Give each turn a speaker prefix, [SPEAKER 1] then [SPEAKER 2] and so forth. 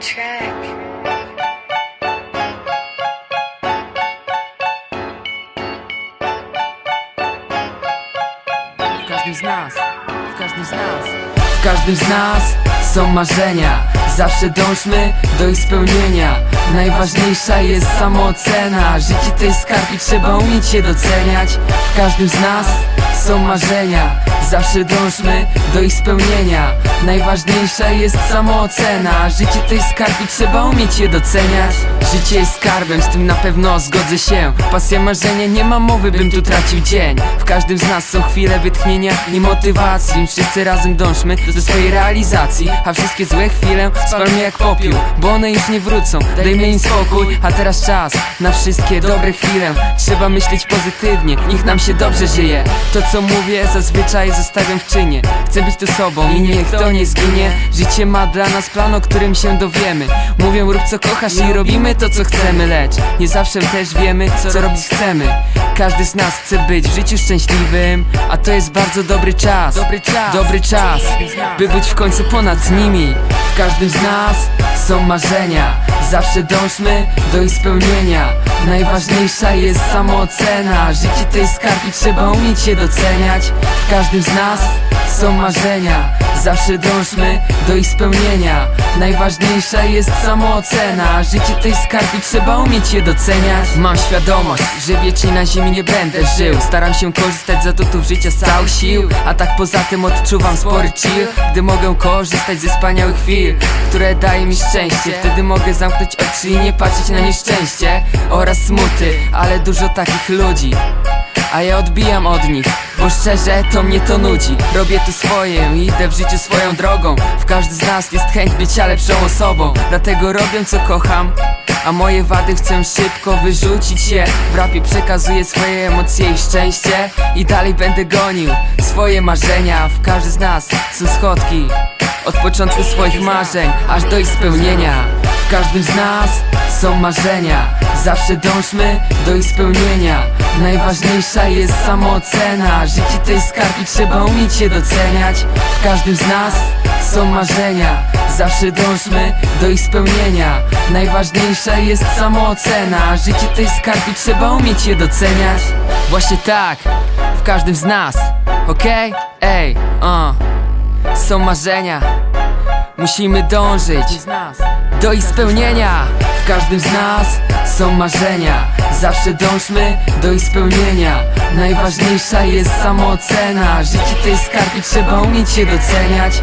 [SPEAKER 1] track. każdym z nas, w każdym z nas. W każdym z nas są marzenia. Zawsze dążmy do ich spełnienia. Najważniejsza jest samoocena. Życie tej jest skarb i trzeba umieć je doceniać. W każdym z nas są marzenia. Zawsze dążmy do ich spełnienia. Najważniejsza jest samoocena. Życie to jest skarb i trzeba umieć je doceniać. Życie jest skarbem, z tym na pewno zgodzę się. Pasja marzenia, nie ma mowy, bym tu tracił dzień. W każdym z nas są chwile wytchnienia i motywacji. Wszyscy razem dążmy do swojej realizacji. A wszystkie złe chwile spalmy jak popiół Bo one już nie wrócą, dajmy im spokój A teraz czas na wszystkie dobre chwile. Trzeba myśleć pozytywnie, niech nam się dobrze żyje To co mówię zazwyczaj zostawiam w czynie. Chcę być tu sobą i niech to nie zginie. Życie ma dla nas plan, o którym się dowiemy. Mówią rób co kochasz i robimy to co chcemy. Lecz nie zawsze też wiemy co robić chcemy. Każdy z nas chce być w życiu szczęśliwym A to jest bardzo dobry czas. Dobry czas, dobry czas By być w końcu ponad nimi. W każdym z nas są marzenia Zawsze dążmy do ich spełnienia. Najważniejsza jest samoocena. Życie to jest skarb i trzeba umieć je doceniać. W każdym z nas są marzenia. Zawsze dążmy do ich spełnienia. Najważniejsza jest samoocena. Życie to jest skarb i trzeba umieć je doceniać. Mam świadomość, że wiecznie na ziemi nie będę żył. Staram się korzystać z atutów życia z całych sił. A tak poza tym odczuwam spory chill. Gdy mogę korzystać ze wspaniałych chwil Które daje mi szczęście Wtedy mogę zamknąć oczy i nie patrzeć na nieszczęście Oraz smuty, ale dużo takich ludzi. A ja odbijam od nich Bo szczerze to mnie to nudzi. Robię tu swoje i idę w życiu swoją drogą. W każdy z nas jest chęć bycia lepszą osobą Dlatego robię co kocham a moje wady chcę szybko wyrzucić się W rapie przekazuję swoje emocje i szczęście I dalej będę gonił swoje marzenia. W każdy z nas są schodki Od początku swoich marzeń aż do ich spełnienia W każdym z nas są marzenia. Zawsze dążmy do ich spełnienia. Najważniejsza jest samoocena. Życie to jest trzeba umieć je doceniać. W każdym z nas są marzenia. Zawsze dążmy do ich spełnienia. Najważniejsza jest samoocena. Życie to jest trzeba umieć je doceniać. Właśnie tak, w każdym z nas. Okej? Ej, uh. Są marzenia. Musimy dążyć do ich spełnienia. W każdym z nas są marzenia. Zawsze dążmy do ich spełnienia. Najważniejsza jest samoocena Życie to jest skarb i trzeba umieć je doceniać